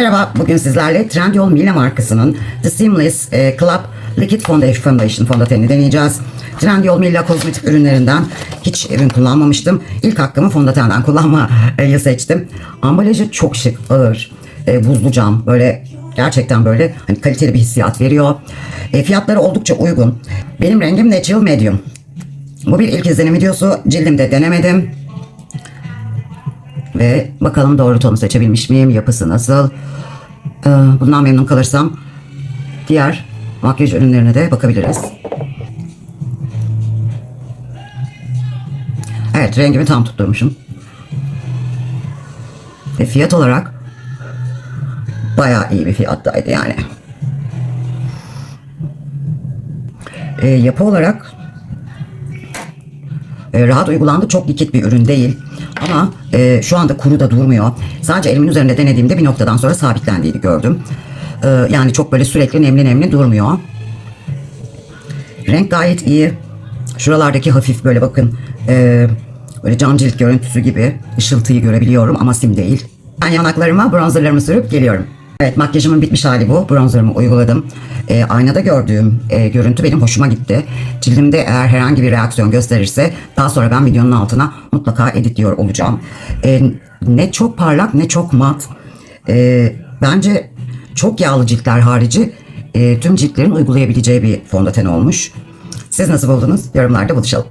Merhaba, bugün sizlerle Trendyol Miele markasının The Seamless e, Club Liquid Foundation, Foundation fondötenini deneyeceğiz. Trendyol Miele kozmetik ürünlerinden hiç ürün kullanmamıştım. İlk hakkımı fondötenden kullanmayı seçtim. Ambalajı çok şık, ağır, e, buzlu cam, böyle gerçekten böyle hani kaliteli bir hissiyat veriyor. E, fiyatları oldukça uygun. Benim rengim Natural Medium. Bu bir ilk izlenim videosu. Cildimde denemedim. Ve bakalım doğru tonu seçebilmiş miyim? Yapısı nasıl? Ee, bundan memnun kalırsam diğer makyaj ürünlerine de bakabiliriz. Evet rengimi tam tutturmuşum. Ve fiyat olarak bayağı iyi bir fiyattaydı yani. Ee, yapı olarak e, rahat uygulandı. Çok likit bir ürün değil. Ama e, şu anda kuru da durmuyor. Sadece elimin üzerinde denediğimde bir noktadan sonra sabitlendiğini gördüm. E, yani çok böyle sürekli nemli nemli durmuyor. Renk gayet iyi. Şuralardaki hafif böyle bakın e, böyle cam cilt görüntüsü gibi ışıltıyı görebiliyorum ama sim değil. Ben yanaklarıma bronzerlarımı sürüp geliyorum. Evet makyajımın bitmiş hali bu. Bronzerımı uyguladım. E, aynada gördüğüm e, görüntü benim hoşuma gitti. Cildimde eğer herhangi bir reaksiyon gösterirse daha sonra ben videonun altına mutlaka editliyor olacağım. E, ne çok parlak ne çok mat. E, bence çok yağlı ciltler harici e, tüm ciltlerin uygulayabileceği bir fondöten olmuş. Siz nasıl buldunuz? Yorumlarda buluşalım.